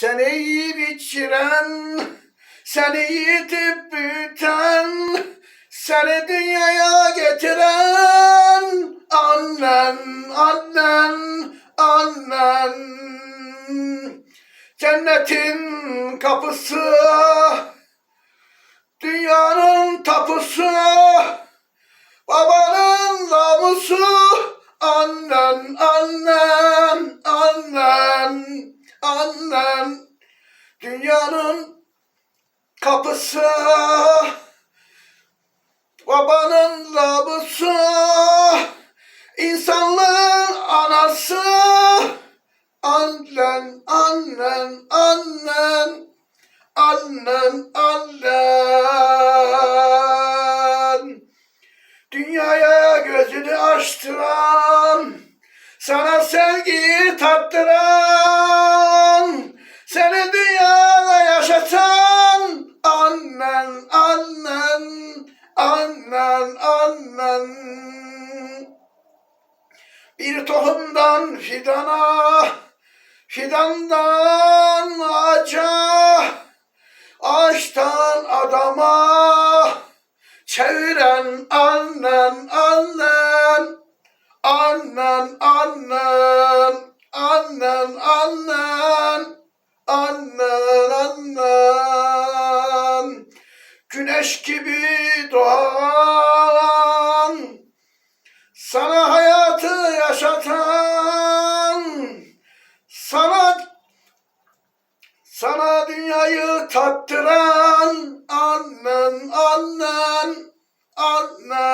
Seni yiyip içiren, seni yitip büyüten, seni dünyaya getiren annen, annen, annen. Cennetin kapısı, dünyanın tapusu, babanın namusu, annen, annen, annen. Dünyanın kapısı, babanın namusu, insanlığın anası, annen, annen, annen, annen, annen. Dünyaya gözünü açtıran, sana sevgiyi tattıran, Bir tohumdan fidana, fidandan ağaca, ağaçtan adama, çeviren annen, annen, annen, annen, annen, annen, annen, annen. Güneş gibi doğan, sana hayatı yaşatan, sana sana dünyayı tattıran annen, annen, annen.